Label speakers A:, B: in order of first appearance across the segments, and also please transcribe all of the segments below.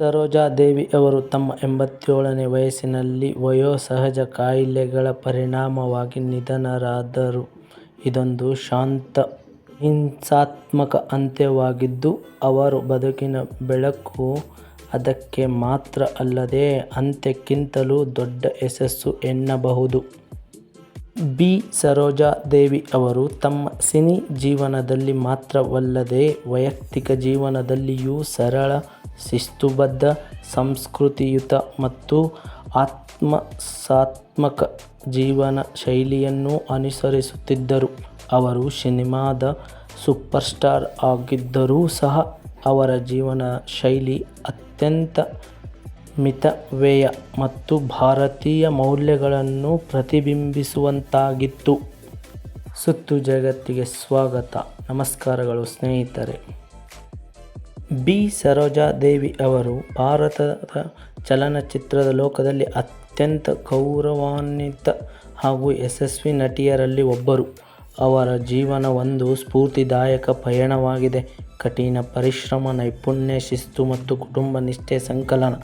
A: ಸರೋಜಾದೇವಿ ಅವರು ತಮ್ಮ ಎಂಬತ್ತೇಳನೇ ವಯಸ್ಸಿನಲ್ಲಿ ವಯೋಸಹಜ ಕಾಯಿಲೆಗಳ ಪರಿಣಾಮವಾಗಿ ನಿಧನರಾದರು. ಇದೊಂದು ಶಾಂತ, ಹಿಂಸಾತ್ಮಕ ಅಂತ್ಯವಾಗಿದ್ದು, ಅವರ ಬದುಕಿನ ಬೆಳಕು ಅದಕ್ಕೆ ಮಾತ್ರ ಅಲ್ಲದೆ ಅಂತ್ಯಕ್ಕಿಂತಲೂ ದೊಡ್ಡ ಯಶಸ್ಸು ಎನ್ನಬಹುದು. ಬಿ. ಸರೋಜಾ ದೇವಿ ಅವರು ತಮ್ಮ ಸಿನಿ ಜೀವನದಲ್ಲಿ ಮಾತ್ರವಲ್ಲದೆ ವೈಯಕ್ತಿಕ ಜೀವನದಲ್ಲಿಯೂ ಸರಳ, ಶಿಸ್ತುಬದ್ಧ, ಸಂಸ್ಕೃತಿಯುತ ಮತ್ತು ಆತ್ಮಸಾತ್ಮಕ ಜೀವನ ಶೈಲಿಯನ್ನು ಅನುಸರಿಸುತ್ತಿದ್ದರು. ಅವರು ಸಿನಿಮಾದ ಸೂಪರ್ ಸ್ಟಾರ್ ಆಗಿದ್ದರೂ ಸಹ ಅವರ ಜೀವನ ಶೈಲಿ ಅತ್ಯಂತ ಮಿತವ್ಯಯ ಮತ್ತು ಭಾರತೀಯ ಮೌಲ್ಯಗಳನ್ನು ಪ್ರತಿಬಿಂಬಿಸುವಂತಾಗಿತ್ತು. ಸುತ್ತು ಜಗತ್ತಿಗೆ ಸ್ವಾಗತ. ನಮಸ್ಕಾರಗಳು ಸ್ನೇಹಿತರೆ. ಬಿ. ಸರೋಜಾದೇವಿ ಅವರು ಭಾರತದ ಚಲನಚಿತ್ರದ ಲೋಕದಲ್ಲಿ ಅತ್ಯಂತ ಗೌರವಾನ್ವಿತ ಹಾಗೂ ಯಶಸ್ವಿ ನಟಿಯರಲ್ಲಿ ಒಬ್ಬರು. ಅವರ ಜೀವನ ಒಂದು ಸ್ಫೂರ್ತಿದಾಯಕ ಪಯಣವಾಗಿದೆ. ಕಠಿಣ ಪರಿಶ್ರಮ, ನೈಪುಣ್ಯ, ಶಿಸ್ತು ಮತ್ತು ಕುಟುಂಬ ನಿಷ್ಠೆ ಸಂಕಲನ.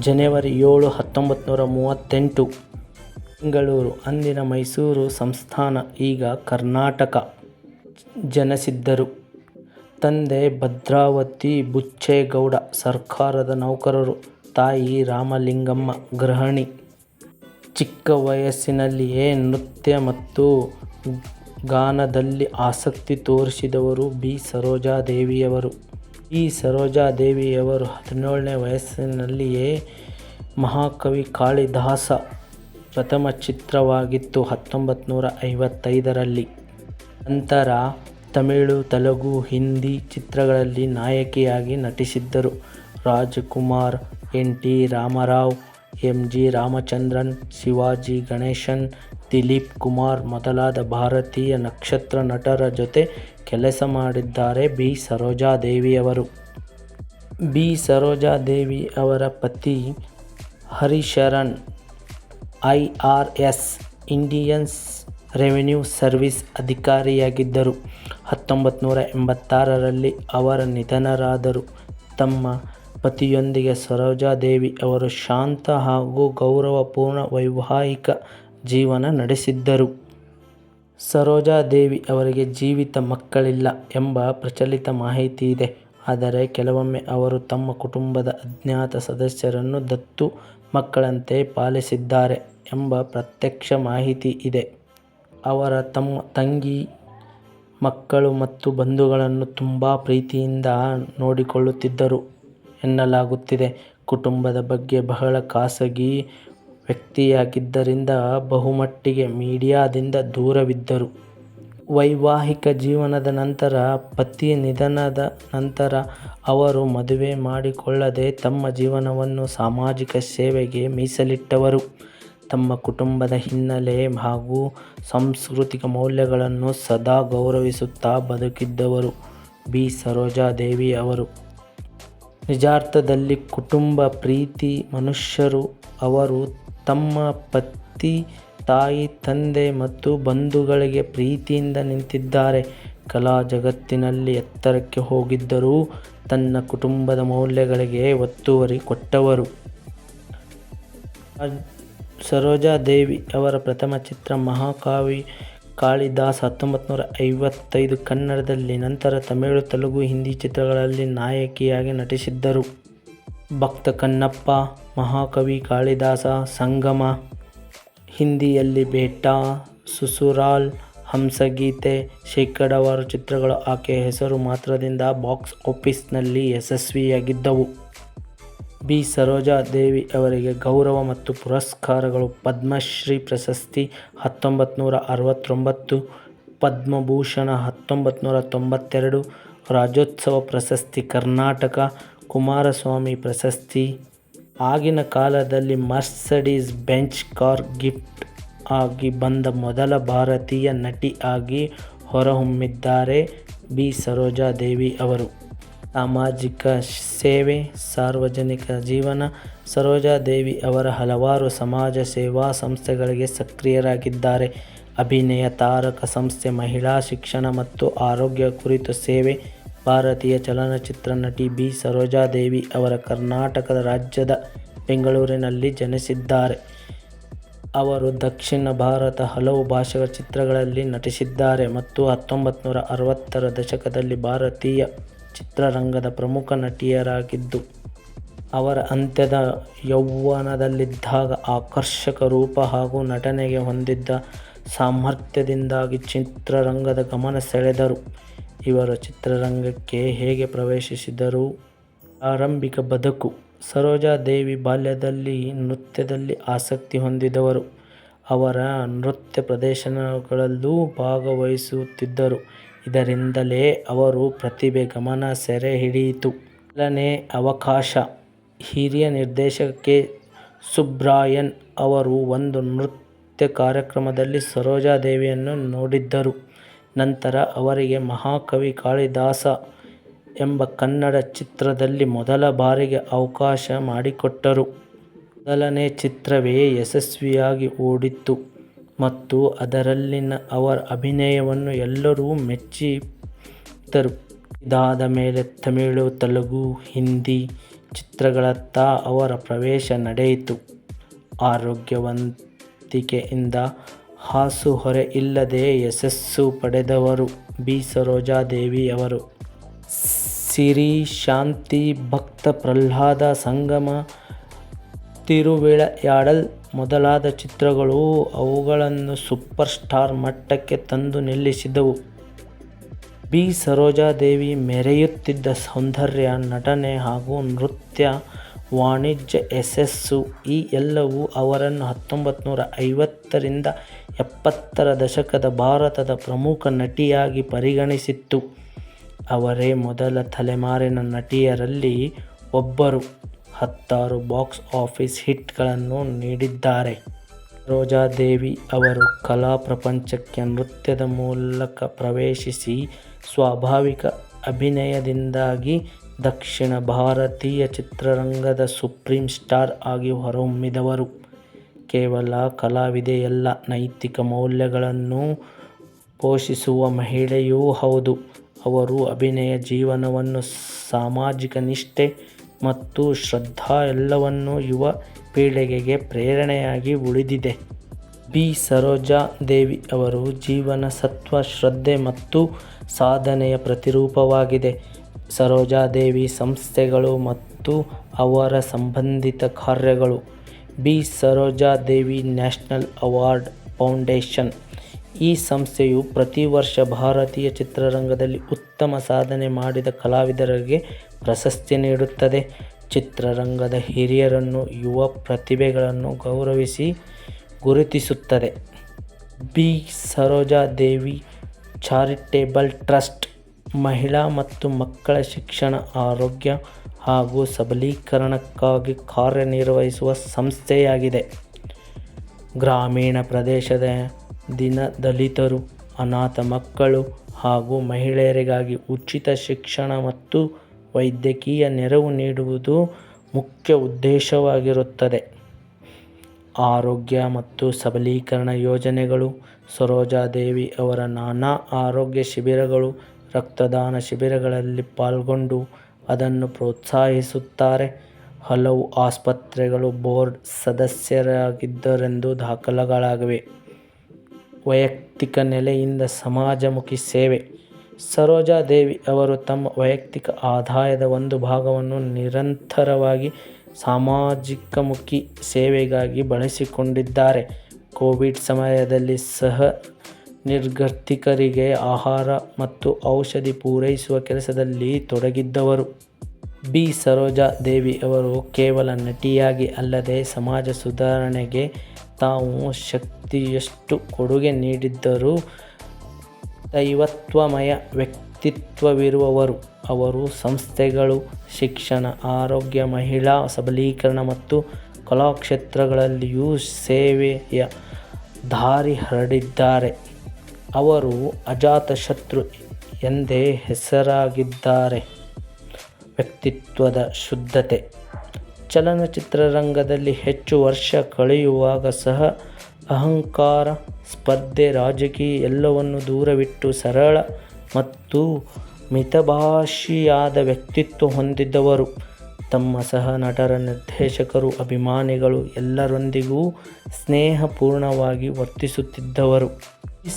A: ಜನವರಿ ಏಳು, ಹತ್ತೊಂಬತ್ತು ನೂರ ಮೂವತ್ತೆಂಟು. ಬೆಂಗಳೂರು, ಅಂದಿನ ಮೈಸೂರು ಸಂಸ್ಥಾನ, ಈಗ ಕರ್ನಾಟಕ ಜನಿಸಿದ್ದರು. ತಂದೆ ಭದ್ರಾವತಿ ಬುಚ್ಚೇಗೌಡ, ಸರ್ಕಾರದ ನೌಕರರು. ತಾಯಿ ರಾಮಲಿಂಗಮ್ಮ, ಗೃಹಿಣಿ. ಚಿಕ್ಕ ವಯಸ್ಸಿನಲ್ಲಿಯೇ ನೃತ್ಯ ಮತ್ತು ಗಾನದಲ್ಲಿ ಆಸಕ್ತಿ ತೋರಿಸಿದವರು ಬಿ. ಸರೋಜಾದೇವಿಯವರು. ಬಿ. ಸರೋಜಾದೇವಿಯವರು ಹದಿನೇಳನೇ ವಯಸ್ಸಿನಲ್ಲಿಯೇ ಮಹಾಕವಿ ಕಾಳಿದಾಸ ಪ್ರಥಮ ಚಿತ್ರವಾಗಿತ್ತು ಹತ್ತೊಂಬತ್ತು ನೂರ ಐವತ್ತೈದರಲ್ಲಿ. ನಂತರ ತಮಿಳು, ತೆಲುಗು, ಹಿಂದಿ ಚಿತ್ರಗಳಲ್ಲಿ ನಾಯಕಿಯಾಗಿ ನಟಿಸಿದ್ದರು Rajkumar, N. T. Rama Rao, M. G. Ramachandran, Shivaji Ganesan, Dilip Kumar ಮೊದಲಾದ ಭಾರತೀಯ ನಕ್ಷತ್ರ ನಟರ ಜೊತೆ ಕೆಲಸ ಮಾಡಿದ್ದಾರೆ ಬಿ. ಸರೋಜಾದೇವಿಯವರು. ಬಿ. ಸರೋಜಾದೇವಿ ಅವರ ಪತಿ Harisharan I. R. S. Indians revenue service ಅಧಿಕಾರಿಯಾಗಿದ್ದರು. ಹತ್ತೊಂಬತ್ತು ನೂರ ಎಂಬತ್ತಾರರಲ್ಲಿ ಅವರ ನಿಧನರಾದರು. ತಮ್ಮ ಪತಿಯೊಂದಿಗೆ ಸರೋಜಾದೇವಿ ಅವರು ಶಾಂತ ಹಾಗೂ ಗೌರವಪೂರ್ಣ ವೈವಾಹಿಕ ಜೀವನ ನಡೆಸಿದ್ದರು. ಸರೋಜಾದೇವಿ ಅವರಿಗೆ ಜೀವಿತ ಮಕ್ಕಳಿಲ್ಲ ಎಂಬ ಪ್ರಚಲಿತ ಮಾಹಿತಿ ಇದೆ. ಆದರೆ ಕೆಲವೊಮ್ಮೆ ಅವರು ತಮ್ಮ ಕುಟುಂಬದ ಅಜ್ಞಾತ ಸದಸ್ಯರನ್ನು ದತ್ತು ಮಕ್ಕಳಂತೆ ಪಾಲಿಸಿದ್ದಾರೆ ಎಂಬ ಪ್ರತ್ಯಕ್ಷ ಮಾಹಿತಿ ಇದೆ. ಅವರ ತಮ್ಮ ತಂಗಿ, ಮಕ್ಕಳು ಮತ್ತು ಬಂಧುಗಳನ್ನು ತುಂಬಾ ಪ್ರೀತಿಯಿಂದ ನೋಡಿಕೊಳ್ಳುತ್ತಿದ್ದರು ಎನ್ನಲಾಗುತ್ತಿದೆ. ಕುಟುಂಬದ ಬಗ್ಗೆ ಬಹಳ ಖಾಸಗಿ ವ್ಯಕ್ತಿಯಾಗಿದ್ದರಿಂದ ಬಹುಮಟ್ಟಿಗೆ ಮೀಡಿಯಾದಿಂದ ದೂರವಿದ್ದರು. ವೈವಾಹಿಕ ಜೀವನದ ನಂತರ, ಪತಿ ನಿಧನದ ನಂತರ ಅವರು ಮದುವೆ ಮಾಡಿಕೊಳ್ಳದೆ ತಮ್ಮ ಜೀವನವನ್ನು ಸಾಮಾಜಿಕ ಸೇವೆಗೆ ಮೀಸಲಿಟ್ಟವರು. ತಮ್ಮ ಕುಟುಂಬದ ಹಿನ್ನೆಲೆ ಹಾಗೂ ಸಾಂಸ್ಕೃತಿಕ ಮೌಲ್ಯಗಳನ್ನು ಸದಾ ಗೌರವಿಸುತ್ತಾ ಬದುಕಿದ್ದವರು ಬಿ. ಸರೋಜಾದೇವಿಯವರು. ನಿಜಾರ್ಥದಲ್ಲಿ ಕುಟುಂಬ ಪ್ರೀತಿ ಮನುಷ್ಯರು. ಅವರು ತಮ್ಮ ಪತಿ, ತಾಯಿ, ತಂದೆ ಮತ್ತು ಬಂಧುಗಳಿಗೆ ಪ್ರೀತಿಯಿಂದ ನಿಂತಿದ್ದಾರೆ. ಕಲಾ ಜಗತ್ತಿನಲ್ಲಿ ಎತ್ತರಕ್ಕೆ ಹೋಗಿದ್ದರೂ ತನ್ನ ಕುಟುಂಬದ ಮೌಲ್ಯಗಳಿಗೆ ಒತ್ತುವರಿ ಕೊಟ್ಟವರು. ಸರೋಜಾದೇವಿ ಅವರ ಪ್ರಥಮ ಚಿತ್ರ ಮಹಾಕವಿ ಕಾಳಿದಾಸ ಹತ್ತೊಂಬತ್ತು ನೂರ ಐವತ್ತೈದು ಕನ್ನಡದಲ್ಲಿ, ನಂತರ ತಮಿಳು, ತೆಲುಗು, ಹಿಂದಿ ಚಿತ್ರಗಳಲ್ಲಿ ನಾಯಕಿಯಾಗಿ ನಟಿಸಿದ್ದರು. ಭಕ್ತ ಕನ್ನಪ್ಪ, ಮಹಾಕವಿ ಕಾಳಿದಾಸ, ಸಂಗಮ, ಹಿಂದಿಯಲ್ಲಿ ಬೇಟ ಸುಸುರಾಲ್ ಹಂಸಗೀತೆ, ಶೇಕಡಾವಾರು ಚಿತ್ರಗಳು ಆಕೆಯ ಹೆಸರು ಮಾತ್ರದಿಂದ ಬಾಕ್ಸ್ ಆಫೀಸ್ನಲ್ಲಿ ಯಶಸ್ವಿಯಾಗಿದ್ದವು. ಬಿ. ಸರೋಜಾ ದೇವಿ ಸರೋಜಾದೇವಿಯವರಿಗೆ ಗೌರವ ಮತ್ತು ಪುರಸ್ಕಾರಗಳು ಪದ್ಮಶ್ರೀ ಪ್ರಶಸ್ತಿ ಹತ್ತೊಂಬತ್ತು ನೂರ ಅರವತ್ತೊಂಬತ್ತು, ಪದ್ಮಭೂಷಣ ಹತ್ತೊಂಬತ್ತು ನೂರ ತೊಂಬತ್ತೆರಡು, ರಾಜ್ಯೋತ್ಸವ ಪ್ರಶಸ್ತಿ ಕರ್ನಾಟಕ, ಕುಮಾರಸ್ವಾಮಿ ಪ್ರಶಸ್ತಿ. ಆಗಿನ ಕಾಲದಲ್ಲಿ ಮರ್ಸಡೀಸ್ ಬೆಂಚ್ ಕಾರ್ ಗಿಫ್ಟ್ ಆಗಿ ಬಂದ ಮೊದಲ ಭಾರತೀಯ ನಟಿ ಆಗಿ ಹೊರಹೊಮ್ಮಿದ್ದಾರೆ ಬಿ. ಸರೋಜಾದೇವಿಯವರು. ಸಾಮಾಜಿಕ ಸೇವೆ, ಸಾರ್ವಜನಿಕ ಜೀವನ. ಸರೋಜಾದೇವಿಯವರು ಹಲವಾರು ಸಮಾಜ ಸೇವಾ ಸಂಸ್ಥೆಗಳಿಗೆ ಸಕ್ರಿಯರಾಗಿದ್ದಾರೆ. ಅಭಿನಯ ತಾರಕ ಸಂಸ್ಥೆ, ಮಹಿಳಾ ಶಿಕ್ಷಣ ಮತ್ತು ಆರೋಗ್ಯ ಕುರಿತು ಸೇವೆ, ಭಾರತೀಯ ಚಲನಚಿತ್ರ ನಟಿ ಬಿ. ಸರೋಜಾದೇವಿ ಅವರ ಕರ್ನಾಟಕ ರಾಜ್ಯದ ಬೆಂಗಳೂರಿನಲ್ಲಿ ಜನಿಸಿದ್ದಾರೆ. ಅವರು ದಕ್ಷಿಣ ಭಾರತ ಹಲವು ಭಾಷೆಗಳ ಚಿತ್ರಗಳಲ್ಲಿ ನಟಿಸಿದ್ದಾರೆ ಮತ್ತು ಹತ್ತೊಂಬತ್ತು ನೂರ ಅರವತ್ತರ ದಶಕದಲ್ಲಿ ಭಾರತೀಯ ಚಿತ್ರರಂಗದ ಪ್ರಮುಖ ನಟಿಯರಾಗಿದ್ದು, ಅವರ ಅಂತ್ಯದ ಯೌವನದಲ್ಲಿದ್ದಾಗ ಆಕರ್ಷಕ ರೂಪ ಹಾಗೂ ನಟನೆಗೆ ಹೊಂದಿದ್ದ ಸಾಮರ್ಥ್ಯದಿಂದಾಗಿ ಚಿತ್ರರಂಗದ ಗಮನ ಸೆಳೆದರು. ಇವರು ಚಿತ್ರರಂಗಕ್ಕೆ ಹೇಗೆ ಪ್ರವೇಶಿಸಿದರು? ಆರಂಭಿಕ ಬದುಕು: ಸರೋಜಾದೇವಿ ಬಾಲ್ಯದಲ್ಲಿ ನೃತ್ಯದಲ್ಲಿ ಆಸಕ್ತಿ ಹೊಂದಿದವರು. ಅವರ ನೃತ್ಯ ಪ್ರದರ್ಶನಗಳಲ್ಲೂ ಭಾಗವಹಿಸುತ್ತಿದ್ದರು. ಇದರಿಂದಲೇ ಅವರು ಪ್ರತಿಭೆ ಗಮನ ಸೆರೆಹಿಡಿಯಿತು. ಮೊದಲನೇ ಅವಕಾಶ: ಹಿರಿಯ ನಿರ್ದೇಶಕ ಕೆ. ಸುಬ್ರಾಯನ್ ಅವರು ಒಂದು ನೃತ್ಯ ಕಾರ್ಯಕ್ರಮದಲ್ಲಿ ಸರೋಜಾದೇವಿಯನ್ನು ನೋಡಿದ್ದರು. ನಂತರ ಅವರಿಗೆ "ಮಹಾಕವಿ ಕಾಳಿದಾಸ' ಎಂಬ ಕನ್ನಡ ಚಿತ್ರದಲ್ಲಿ ಮೊದಲ ಬಾರಿಗೆ ಅವಕಾಶ ಮಾಡಿಕೊಟ್ಟರು. ಮೊದಲನೇ ಚಿತ್ರವೇ ಯಶಸ್ವಿಯಾಗಿ ಓಡಿತು ಮತ್ತು ಅದರಲ್ಲಿನ ಅವರ ಅಭಿನಯವನ್ನು ಎಲ್ಲರೂ ಮೆಚ್ಚಿದರು. ಇದಾದ ಮೇಲೆ ತಮಿಳು, ತೆಲುಗು, ಹಿಂದಿ ಚಿತ್ರಗಳತ್ತ ಅವರ ಪ್ರವೇಶ ನಡೆಯಿತು. ಆರೋಗ್ಯವಂತಿಕೆಯಿಂದ ಹಾಸುಹೊರೆ ಇಲ್ಲದೆ ಯಶಸ್ಸು ಪಡೆದವರು ಬಿ. ಸರೋಜಾದೇವಿ ಅವರು. "ಸಿರಿ', "ಶಾಂತಿ', "ಭಕ್ತ ಪ್ರಹ್ಲಾದ', "ಸಂಗಮ', "ತಿರುವಿಳಾಡಲ್' ಮೊದಲಾದ ಚಿತ್ರಗಳು ಅವುಗಳನ್ನು ಸೂಪರ್ ಸ್ಟಾರ್ ಮಟ್ಟಕ್ಕೆ ತಂದು ನಿಲ್ಲಿಸಿದವು. ಬಿ. ಸರೋಜಾದೇವಿ ಮೆರೆಯುತ್ತಿದ್ದ ಸೌಂದರ್ಯ, ನಟನೆ ಹಾಗೂ ನೃತ್ಯ ವಾಣಿಜ್ಯ ಯಶಸ್ಸು ಈ ಎಲ್ಲವೂ ಅವರನ್ನು ಹತ್ತೊಂಬತ್ತುನೂರ ಐವತ್ತರಿಂದ ಎಪ್ಪತ್ತರ ದಶಕದ ಭಾರತದ ಪ್ರಮುಖ ನಟಿಯಾಗಿ ಪರಿಗಣಿಸಿತ್ತು ಅವರೇ ಮೊದಲ ತಲೆಮಾರಿನ ನಟಿಯರಲ್ಲಿ ಒಬ್ಬರು. ಹತ್ತಾರು ಬಾಕ್ಸ್ ಆಫೀಸ್ ಹಿಟ್ಗಳನ್ನು ನೀಡಿದ್ದಾರೆ. ರೋಜಾದೇವಿ ಅವರು ಕಲಾ ಪ್ರಪಂಚಕ್ಕೆ ನೃತ್ಯದ ಮೂಲಕ ಪ್ರವೇಶಿಸಿ, ಸ್ವಾಭಾವಿಕ ಅಭಿನಯದಿಂದಾಗಿ ದಕ್ಷಿಣ ಭಾರತೀಯ ಚಿತ್ರರಂಗದ ಸುಪ್ರೀಂ ಸ್ಟಾರ್ ಆಗಿ ಹೊರಹೊಮ್ಮಿದವರು. ಕೇವಲ ಕಲಾವಿದೆಯಲ್ಲ, ನೈತಿಕ ಮೌಲ್ಯಗಳನ್ನು ಪೋಷಿಸುವ ಮಹಿಳೆಯೂ ಹೌದು. ಅವರು ಅಭಿನಯ ಜೀವನವನ್ನು ಸಾಮಾಜಿಕ ನಿಷ್ಠೆ ಮತ್ತು ಶ್ರದ್ಧಾ ಎಲ್ಲವನ್ನೂ ಯುವ ಪೀಳಿಗೆಗೆ ಪ್ರೇರಣೆಯಾಗಿ ಉಳಿದಿದೆ. ಬಿ. ಸರೋಜಾದೇವಿ ಅವರು ಜೀವನ ಸತ್ವ, ಶ್ರದ್ಧೆ ಮತ್ತು ಸಾಧನೆಯ ಪ್ರತಿರೂಪವಾಗಿದೆ. ಸರೋಜಾದೇವಿ ಸಂಸ್ಥೆಗಳು ಮತ್ತು ಅವರ ಸಂಬಂಧಿತ ಕಾರ್ಯಗಳು: B. Sarojadevi national award foundation ಈ ಸಂಸ್ಥೆಯು ಪ್ರತಿ ವರ್ಷ ಭಾರತೀಯ ಚಿತ್ರರಂಗದಲ್ಲಿ ಉತ್ತಮ ಸಾಧನೆ ಮಾಡಿದ ಕಲಾವಿದರಿಗೆ ಪ್ರಶಸ್ತಿ ನೀಡುತ್ತದೆ. ಚಿತ್ರರಂಗದ ಹಿರಿಯರನ್ನು, ಯುವ ಪ್ರತಿಭೆಗಳನ್ನು ಗೌರವಿಸಿ ಗುರುತಿಸುತ್ತದೆ. B. Saroja Devi charitable trust ಮಹಿಳಾ ಮತ್ತು ಮಕ್ಕಳ ಶಿಕ್ಷಣ, ಆರೋಗ್ಯ ಹಾಗೂ ಸಬಲೀಕರಣಕ್ಕಾಗಿ ಕಾರ್ಯನಿರ್ವಹಿಸುವ ಸಂಸ್ಥೆಯಾಗಿದೆ. ಗ್ರಾಮೀಣ ಪ್ರದೇಶದ ದೀನದಲಿತರು, ಅನಾಥ ಮಕ್ಕಳು ಹಾಗೂ ಮಹಿಳೆಯರಿಗಾಗಿ ಉಚಿತ ಶಿಕ್ಷಣ ಮತ್ತು ವೈದ್ಯಕೀಯ ನೆರವು ನೀಡುವುದು ಮುಖ್ಯ ಉದ್ದೇಶವಾಗಿರುತ್ತದೆ. ಆರೋಗ್ಯ ಮತ್ತು ಸಬಲೀಕರಣ ಯೋಜನೆಗಳು: ಸರೋಜಾದೇವಿ ಅವರ ನಾನಾ ಆರೋಗ್ಯ ಶಿಬಿರಗಳು, ರಕ್ತದಾನ ಶಿಬಿರಗಳಲ್ಲಿ ಪಾಲ್ಗೊಂಡು ಅದನ್ನು ಪ್ರೋತ್ಸಾಹಿಸುತ್ತಾರೆ. ಹಲವು ಆಸ್ಪತ್ರೆಗಳು ಬೋರ್ಡ್ ಸದಸ್ಯರಾಗಿದ್ದರೆಂದು ದಾಖಲೆಗಳಿವೆ. ವೈಯಕ್ತಿಕ ನೆಲೆಯಿಂದ ಸಮಾಜಮುಖಿ ಸೇವೆ: ಸರೋಜಾ ದೇವಿ ಅವರು ತಮ್ಮ ವೈಯಕ್ತಿಕ ಆದಾಯದ ಒಂದು ಭಾಗವನ್ನು ನಿರಂತರವಾಗಿ ಸಮಾಜಮುಖಿ ಸೇವೆಗಾಗಿ ಬಳಸಿಕೊಂಡಿದ್ದಾರೆ. ಕೋವಿಡ್ ಸಮಯದಲ್ಲಿ ಸಹ ನಿರ್ಗತಿಕರಿಗೆ ಆಹಾರ ಮತ್ತು ಔಷಧಿ ಪೂರೈಸುವ ಕೆಲಸದಲ್ಲಿ ತೊಡಗಿದ್ದವರು. ಬಿ. ಸರೋಜಾ ದೇವಿ ಅವರು ಕೇವಲ ನಟಿಯಾಗಿ ಅಲ್ಲದೆ ಸಮಾಜ ಸುಧಾರಣೆಗೆ ತಮ್ಮ ಶಕ್ತಿಯಷ್ಟು ಕೊಡುಗೆ ನೀಡಿದ್ದರೂ ದೈವತ್ವಮಯ ವ್ಯಕ್ತಿತ್ವವಿರುವವರು. ಅವರು ಸಂಸ್ಥೆಗಳು ಶಿಕ್ಷಣ, ಆರೋಗ್ಯ, ಮಹಿಳಾ ಸಬಲೀಕರಣ ಮತ್ತು ಕಲಾಕ್ಷೇತ್ರಗಳಲ್ಲಿಯೂ ಸೇವೆಯ ದಾರಿ ಹರಡಿದ್ದಾರೆ. ಅವರು ಅಜಾತಶತ್ರು ಎಂದೇ ಹೆಸರಾಗಿದ್ದಾರೆ. ವ್ಯಕ್ತಿತ್ವದ ಶುದ್ಧತೆ: ಚಲನಚಿತ್ರರಂಗದಲ್ಲಿ ಹೆಚ್ಚು ವರ್ಷ ಕಳೆಯುವಾಗ ಸಹ ಅಹಂಕಾರ, ಸ್ಪರ್ಧೆ, ರಾಜಕೀಯ ಎಲ್ಲವನ್ನೂ ದೂರವಿಟ್ಟು ಸರಳ ಮತ್ತು ಮಿತಭಾಷಿಯಾದ ವ್ಯಕ್ತಿತ್ವ ಹೊಂದಿದ್ದವರು. ತಮ್ಮ ಸಹ-ನಟರ, ನಿರ್ದೇಶಕರು, ಅಭಿಮಾನಿಗಳು ಎಲ್ಲರೊಂದಿಗೂ ಸ್ನೇಹಪೂರ್ಣವಾಗಿ ವರ್ತಿಸುತ್ತಿದ್ದವರು.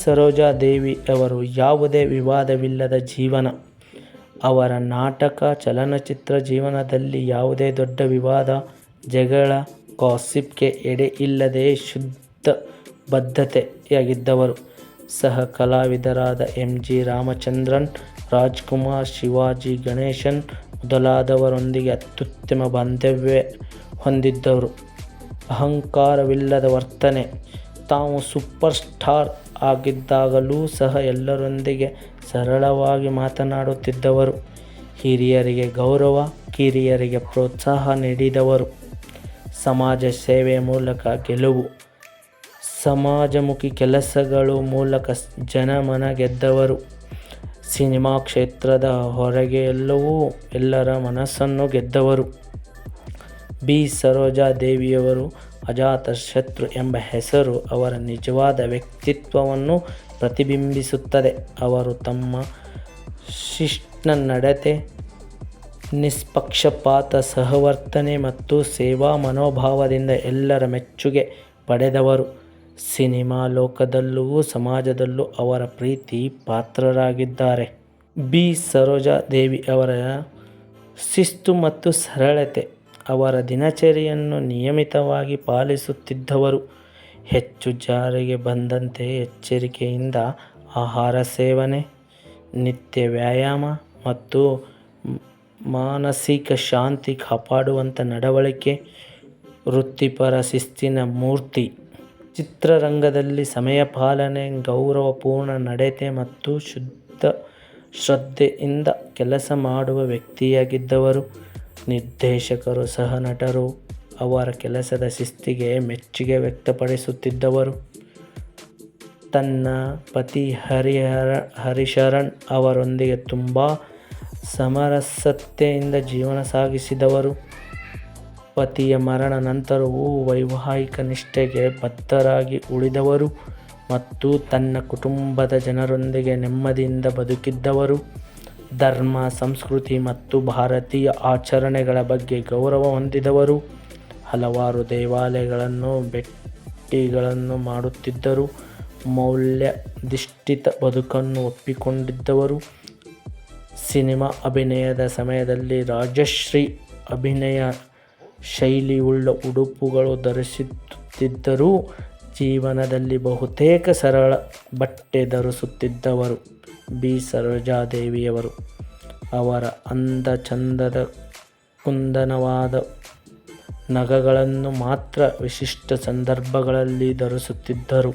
A: ಸರೋಜಾದೇವಿ ಅವರು ಯಾವುದೇ ವಿವಾದವಿಲ್ಲದ ಜೀವನ. ಅವರ ನಾಟಕ, ಚಲನಚಿತ್ರ ಜೀವನದಲ್ಲಿ ಯಾವುದೇ ದೊಡ್ಡ ವಿವಾದ, ಜಗಳ, ಗಾಸಿಪ್ಗೆ ಎಡೆಯಿಲ್ಲದೆ ಶುದ್ಧ ಬದ್ಧತೆಯಾಗಿದ್ದವರು. ಸಹ-ಕಲಾವಿದರಾದ ಎಂ. ಜಿ. ರಾಮಚಂದ್ರನ್, ರಾಜ್ಕುಮಾರ್, ಶಿವಾಜಿ ಗಣೇಶನ್ ಮೊದಲಾದವರೊಂದಿಗೆ ಅತ್ಯುತ್ತಮ ಬಾಂಧವ್ಯ ಹೊಂದಿದ್ದವರು. ಅಹಂಕಾರವಿಲ್ಲದ ವರ್ತನೆ. ತಾವು ಸೂಪರ್ ಸ್ಟಾರ್ ಆಗಿದ್ದಾಗಲೂ ಸಹ ಎಲ್ಲರೊಂದಿಗೆ ಸರಳವಾಗಿ ಮಾತನಾಡುತ್ತಿದ್ದವರು. ಹಿರಿಯರಿಗೆ ಗೌರವ, ಕಿರಿಯರಿಗೆ ಪ್ರೋತ್ಸಾಹ ನೀಡಿದವರು. ಸಮಾಜ ಸೇವೆ ಮೂಲಕ ಗೆಲುವು. ಸಮಾಜಮುಖಿ ಕೆಲಸಗಳು ಮೂಲಕ ಜನಮನ ಗೆದ್ದವರು. ಸಿನಿಮಾ ಕ್ಷೇತ್ರದ ಹೊರಗೆ ಎಲ್ಲವೂ ಎಲ್ಲರ ಮನಸ್ಸನ್ನು ಗೆದ್ದವರು. ಬಿ. ಸರೋಜಾದೇವಿಯವರು ಅಜಾತಶತ್ರು ಎಂಬ ಹೆಸರು ಅವರ ನಿಜವಾದ ವ್ಯಕ್ತಿತ್ವವನ್ನು ಪ್ರತಿಬಿಂಬಿಸುತ್ತದೆ. ಅವರು ತಮ್ಮ ಶಿಷ್ಟನ ನಡತೆ, ನಿಷ್ಪಕ್ಷಪಾತ ಸಹವರ್ತನೆ ಮತ್ತು ಸೇವಾ ಮನೋಭಾವದಿಂದ ಎಲ್ಲರ ಮೆಚ್ಚುಗೆ ಪಡೆದವರು. ಸಿನಿಮಾ ಲೋಕದಲ್ಲೂ ಸಮಾಜದಲ್ಲೂ ಅವರ ಪ್ರೀತಿ ಪಾತ್ರರಾಗಿದ್ದಾರೆ. ಬಿ. ಸರೋಜಾದೇವಿಯವರು ಶಿಸ್ತು ಮತ್ತು ಸರಳತೆ. ಅವರ ದಿನಚರಿಯನ್ನು ನಿಯಮಿತವಾಗಿ ಪಾಲಿಸುತ್ತಿದ್ದವರು. ಹೆಚ್ಚು ಜಾರಿಗೆ ಬಂದಂತೆ ಎಚ್ಚರಿಕೆಯಿಂದ ಆಹಾರ ಸೇವನೆ, ನಿತ್ಯ ವ್ಯಾಯಾಮ ಮತ್ತು ಮಾನಸಿಕ ಶಾಂತಿ ಕಾಪಾಡುವಂಥ ನಡವಳಿಕೆ. ವೃತ್ತಿಪರ ಶಿಸ್ತಿನ ಮೂರ್ತಿ. ಚಿತ್ರರಂಗದಲ್ಲಿ ಸಮಯ ಪಾಲನೆ ಗೌರವಪೂರ್ಣ ನಡತೆ ಮತ್ತು ಶುದ್ಧ ಶ್ರದ್ಧೆಯಿಂದ ಕೆಲಸ ಮಾಡುವ ವ್ಯಕ್ತಿಯಾಗಿದ್ದವರು. ನಿರ್ದೇಶಕರು, ಸಹ-ನಟರು ಅವರ ಕೆಲಸದ ಶಿಸ್ತಿಗೆ ಮೆಚ್ಚುಗೆ ವ್ಯಕ್ತಪಡಿಸುತ್ತಿದ್ದವರು. ತನ್ನ ಪತಿ ಹರಿಹರ ಹರಿಶರಣ್ ಅವರೊಂದಿಗೆ ತುಂಬ ಸಮರಸತೆಯಿಂದ ಜೀವನ ಸಾಗಿಸಿದವರು. ಪತಿಯ ಮರಣ ನಂತರವೂ ವೈವಾಹಿಕ ನಿಷ್ಠೆಗೆ ಬದ್ಧರಾಗಿ ಉಳಿದವರು ಮತ್ತು ತನ್ನ ಕುಟುಂಬದ ಜನರೊಂದಿಗೆ ನೆಮ್ಮದಿಯಿಂದ ಬದುಕಿದವರು. ಧರ್ಮ, ಸಂಸ್ಕೃತಿ ಮತ್ತು ಭಾರತೀಯ ಆಚರಣೆಗಳ ಬಗ್ಗೆ ಗೌರವ ಹೊಂದಿದವರು. ಹಲವಾರು ದೇವಾಲಯಗಳನ್ನು ಭೇಟಿಗಳನ್ನು ಮಾಡುತ್ತಿದ್ದರು. ಮೌಲ್ಯಾಧಿಷ್ಠಿತ ಬದುಕನ್ನು ಒಪ್ಪಿಕೊಂಡಿದ್ದವರು. ಸಿನಿಮಾ ಅಭಿನಯದ ಸಮಯದಲ್ಲಿ ರಾಜಶ್ರೀ ಅಭಿನಯ ಶೈಲಿಯುಳ್ಳ ಉಡುಪುಗಳು ಧರಿಸುತ್ತಿದ್ದರೂ ಜೀವನದಲ್ಲಿ ಬಹುತೇಕ ಸರಳ ಬಟ್ಟೆ ಧರಿಸುತ್ತಿದ್ದವರು. ಬಿ. ಸರೋಜಾದೇವಿಯವರು ಅವರ ಅಂದ-ಚಂದದ ಕುಂದನವಾದ ನಗಗಳನ್ನು ಮಾತ್ರ ವಿಶಿಷ್ಟ ಸಂದರ್ಭಗಳಲ್ಲಿ ಧರಿಸುತ್ತಿದ್ದರು.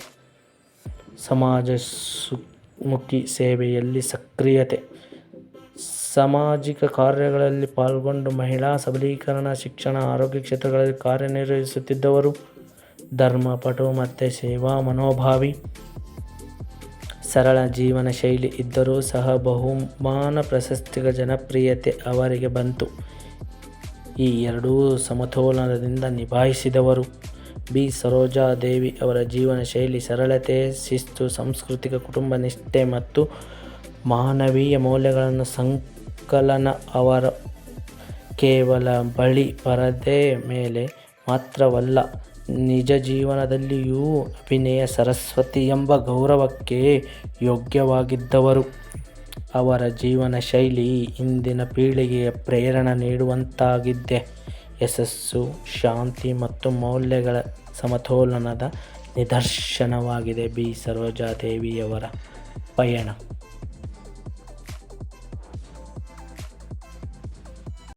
A: ಸಮಾಜ ಸುಮುಖಿ ಸೇವೆಯಲ್ಲಿ ಸಕ್ರಿಯತೆ. ಸಾಮಾಜಿಕ ಕಾರ್ಯಗಳಲ್ಲಿ ಪಾಲ್ಗೊಂಡು ಮಹಿಳಾ ಸಬಲೀಕರಣ, ಶಿಕ್ಷಣ, ಆರೋಗ್ಯ ಕ್ಷೇತ್ರಗಳಲ್ಲಿ ಕಾರ್ಯನಿರ್ವಹಿಸುತ್ತಿದ್ದವರು. ಧರ್ಮಪಟು ಮತ್ತು ಸೇವಾ ಮನೋಭಾವಿ. ಸರಳ ಜೀವನ ಶೈಲಿ ಇದ್ದರೂ ಸಹ ಬಹುಮಾನ, ಪ್ರಶಸ್ತಿಗಳ ಜನಪ್ರಿಯತೆ ಅವರಿಗೆ ಬಂತು. ಈ ಎರಡೂ ಸಮತೋಲನದಿಂದ ನಿಭಾಯಿಸಿದವರು. ಬಿ. ಸರೋಜಾದೇವಿಯವರ ಜೀವನ ಶೈಲಿ ಸರಳತೆ, ಶಿಸ್ತು, ಸಾಂಸ್ಕೃತಿಕ ಕುಟುಂಬ ನಿಷ್ಠೆ ಮತ್ತು ಮಾನವೀಯ ಮೌಲ್ಯಗಳನ್ನು ಸಂಕಲನ. ಅವರ ಕೇವಲ ಬಳಿ ಪರದೆ ಮೇಲೆ ಮಾತ್ರವಲ್ಲ, ನಿಜ ಜೀವನದಲ್ಲಿಯೂ ಅಭಿನಯ ಸರಸ್ವತಿ ಎಂಬ ಗೌರವಕ್ಕೆ ಯೋಗ್ಯವಾಗಿದ್ದವರು. ಅವರ ಜೀವನ ಶೈಲಿ ಇಂದಿನ ಪೀಳಿಗೆಯ ಪ್ರೇರಣೆ ನೀಡುವಂತಾಗಿದೆ. ಯಶಸ್ಸು, ಶಾಂತಿ ಮತ್ತು ಮೌಲ್ಯಗಳ ಸಮತೋಲನದ ನಿದರ್ಶನವಾಗಿದೆ ಬಿ. ಸರೋಜಾದೇವಿಯವರ ಪಯಣ.